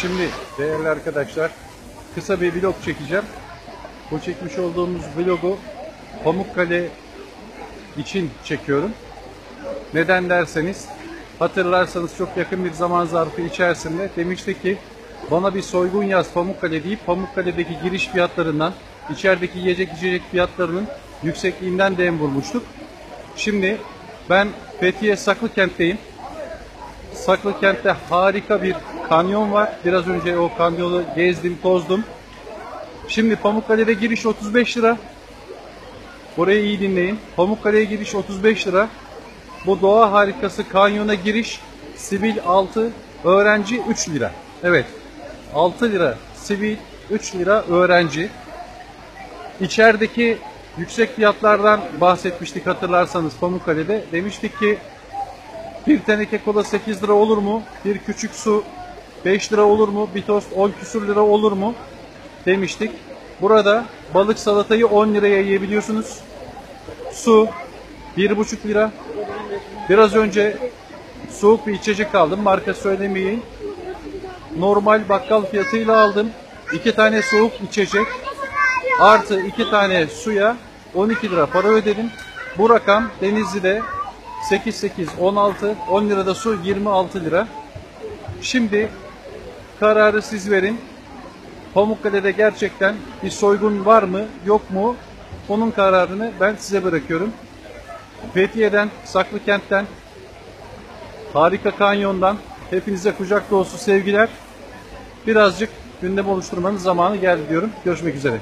Şimdi değerli arkadaşlar kısa bir vlog çekeceğim. Bu çekmiş olduğumuz vlogu Pamukkale için çekiyorum. Neden derseniz hatırlarsanız çok yakın bir zaman zarfı içerisinde demişti ki bana bir soygun yaz Pamukkale deyip Pamukkale'deki giriş fiyatlarından içerideki yiyecek içecek fiyatlarının yüksekliğinden dem vurmuştuk. Şimdi ben Fethiye Saklıkent'teyim. Saklıkent'te harika bir kanyon var. Biraz önce o kanyonu gezdim, tozdum. Şimdi Pamukkale'de giriş 35 lira. Burayı iyi dinleyin. Pamukkale'ye giriş 35 lira. Bu doğa harikası kanyona giriş sivil 6, öğrenci 3 lira. Evet. 6 lira sivil, 3 lira öğrenci. İçerideki yüksek fiyatlardan bahsetmiştik hatırlarsanız Pamukkale'de. Demiştik ki bir teneke kola 8 lira olur mu? Bir küçük su 5 lira olur mu? Bir tost 10 küsür lira olur mu? Demiştik. Burada balık salatayı 10 liraya yiyebiliyorsunuz. Su 1,5 lira. Biraz önce soğuk bir içecek aldım. Marka söylemeyin. Normal bakkal fiyatıyla aldım. 2 tane soğuk içecek artı 2 tane suya 12 lira para ödedim. Bu rakam Denizli'de 8 8 16 10 lirada su 26 lira. Şimdi kararı siz verin. Pamukkale'de gerçekten bir soygun var mı yok mu? Onun kararını ben size bırakıyorum. Fethiye'den, Saklıkent'ten, Harika Kanyon'dan hepinize kucak dolusu sevgiler. Birazcık gündem oluşturmanın zamanı geldi diyorum. Görüşmek üzere.